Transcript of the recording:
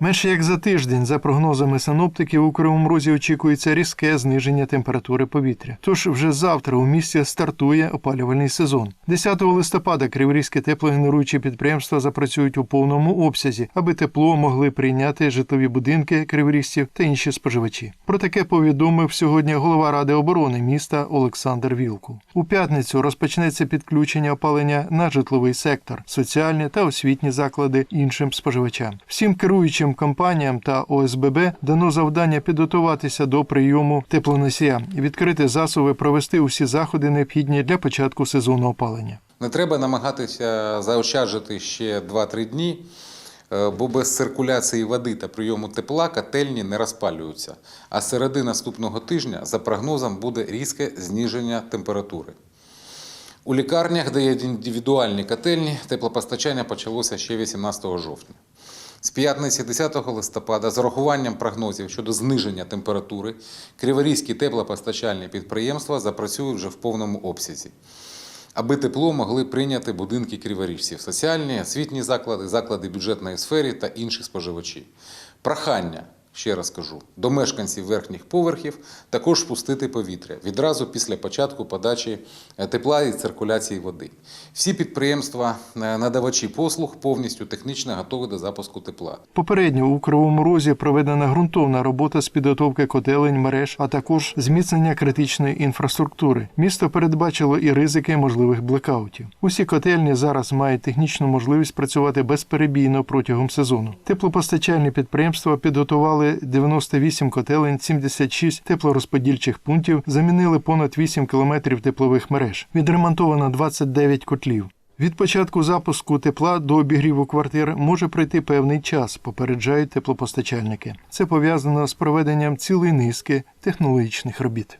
Менше як за тиждень, за прогнозами синоптиків, у Кривому Розі очікується різке зниження температури повітря. Тож вже завтра у місті стартує опалювальний сезон. 10 листопада криворізькі теплогенеруючі підприємства запрацюють у повному обсязі, аби тепло могли прийняти житлові будинки криворізців та інші споживачі. Про таке повідомив сьогодні голова ради оборони міста Олександр Вілкул. У п'ятницю розпочнеться підключення опалення на житловий сектор, соціальні та освітні заклади іншим споживачам. Всім керуючим компаніям та ОСББ дано завдання підготуватися до прийому теплоносія, відкрити засоби, провести усі заходи необхідні для початку сезону опалення. Не треба намагатися заощаджити ще 2-3 дні, е, бо без циркуляції води та прийому тепла котельні не розпалюються. А середи наступного тижня, за прогнозом, буде різке зниження температури. У лікарнях, де є індивідуальні котельні, теплопостачання почалося ще 18 жовтня. З п'ятниці 10 листопада, з урахуванням прогнозів щодо зниження температури, криворізькі теплопостачальні підприємства запрацюють вже в повному обсязі аби тепло могли прийняти будинки криворіжців, соціальні, освітні заклади, заклади бюджетної сфери та інші споживачі. Прохання, ще раз кажу, до мешканців верхніх поверхів також спустити повітря відразу після початку подачі е, тепла і циркуляції води. Всі підприємства, е, надавачі послуг повністю технічно готові до запуску тепла. Попередньо у Кривому Розі проведена ґрунтовна робота з підготовки котелень, мереж, а також зміцнення критичної інфраструктури. Місто передбачило і ризики можливих блекаутів. Усі котельні зараз мають технічну можливість працювати безперебійно протягом сезону. Теплопостачальні підприємства підготували 98 котелень, 76 теплорозподільчих пунктів, замінили понад 8 кілометрів теплових мереж. Відремонтовано 29 котлів. Від початку запуску тепла до обігріву квартир може пройти певний час, попереджають теплопостачальники. Це пов'язано з проведенням цілої низки технологічних робіт.